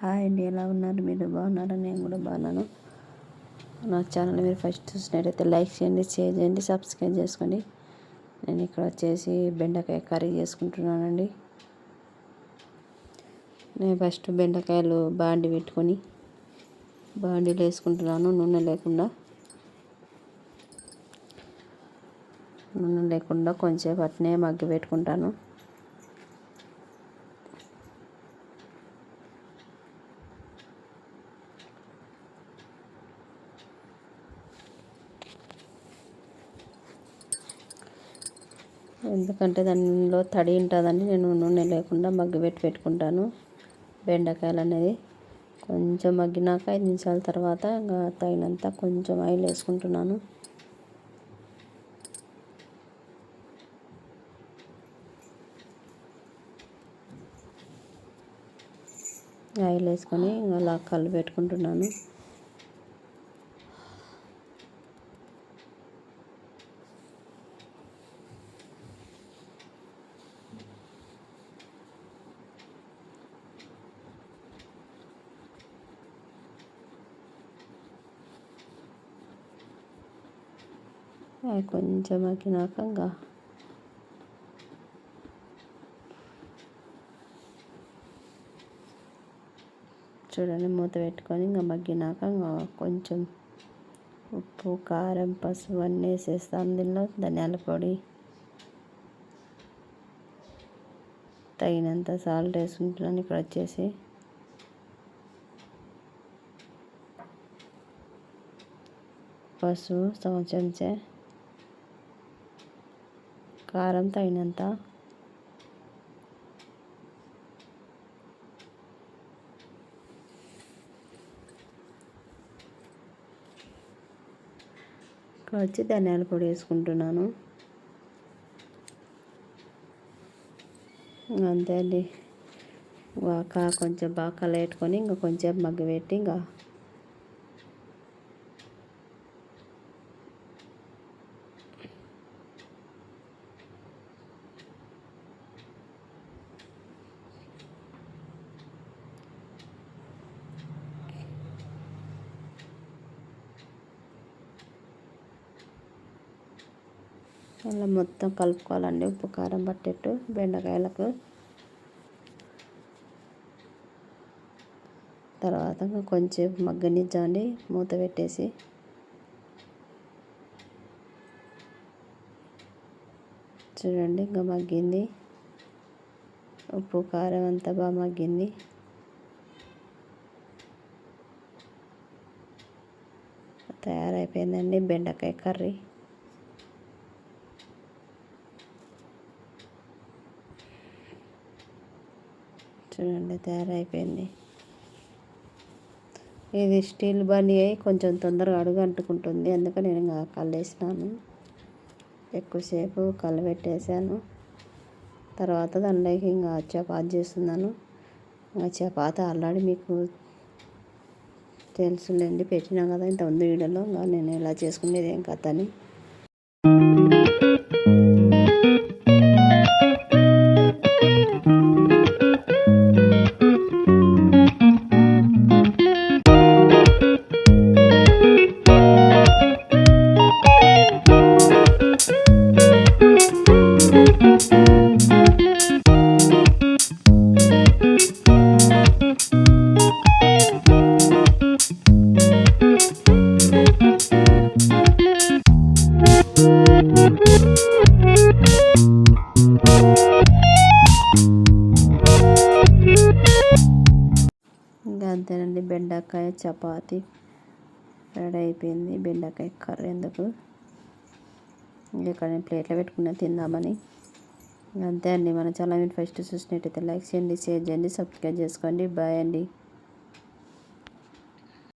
Hi అండి ఎలా ఉన్నారు? మీరు బాగున్నారా? నేను కూడా బాగున్నాను. నా ఛానల్ మీరు ఫస్ట్ చూసినట్టయితే లైక్ చేయండి షేర్ చేయండి సబ్స్క్రైబ్ చేసుకోండి. నేను ఇక్కడ వచ్చేసి బెండకాయ కర్రీ చేసుకుంటున్నానండి. నేను ఫస్ట్ బెండకాయలు బాండి పెట్టుకొని బాండీలు వేసుకుంటున్నాను నూనె లేకుండా. నూనె లేకుండా కొంచెం అట్నే మగ్గి పెట్టుకుంటాను. ఎందుకంటే దానిలో తడి ఉంటుందని నేను నూనె లేకుండా మగ్గి పెట్టి పెట్టుకుంటాను. బెండకాయలు అనేది కొంచెం మగ్గినాక ఐదు నిమిషాల తర్వాత ఇంకా తగినంత కొంచెం ఆయిల్ వేసుకుంటున్నాను. ఆయిల్ వేసుకొని అలా కళ్ళు పెట్టుకుంటున్నాను. కొంచెం మగ్గినాక ఇంకా చూడండి మూత పెట్టుకొని ఇంకా మగ్గినాక ఇంకా కొంచెం ఉప్పు కారం పసుపు అన్నీ వేసేస్తాను దీనిలో ధనియాల పొడి తగినంత సాల్ట్ వేసుకుంటున్నాను ఇక్కడ వచ్చేసి పసుపు సగం చెంచా కారం తగినంత. వచ్చి ధనియాల పొడి వేసుకుంటున్నాను. అంతే అండి. కొంచెం బాగా కలయట్టుకొని ఇంకా కొంచెం మగ్గబెట్టి ఇంకా అలా మొత్తం కలుపుకోవాలండి. ఉప్పు కారం పట్టేట్టు బెండకాయలకు. తర్వాత కొంచెం మగ్గనిచ్చామండి మూత పెట్టేసి. చూడండి ఇంకా మగ్గింది. ఉప్పు కారం అంతా బాగా మగ్గింది. తయారైపోయిందండి బెండకాయ కర్రీ. చూడండి తయారైపోయింది. ఇది స్టీల్ బండి అయి కొంచెం తొందరగా అడుగు అంటుకుంటుంది అందుకని నేను ఇంకా కళ్ళేసినాను. ఎక్కువసేపు కళ్ళు పెట్టేశాను. తర్వాత దానిలోకి ఇంకా చపాతి చేస్తున్నాను. ఇంకా చపాతి ఆల్రెడీ మీకు తెలుసులేండి పెట్టినా కదా ఇంత ఉంది వీడియోలో. ఇంకా నేను ఎలా చేసుకునేది ఏం కథ అని. ఇంకా అంతేనండి బెండకాయ చపాతి రెడీ అయిపోయింది బెండకాయ కర్రీ ఎందుకు? ఇక్కడ నేను ప్లేట్లో పెట్టుకున్నా తిందామని. అంతే అండి మన చాలా మీరు ఫస్ట్ చూసినట్టయితే లైక్ చేయండి షేర్ చేయండి సబ్స్క్రైబ్ చేసుకోండి. బాయ్ అండి.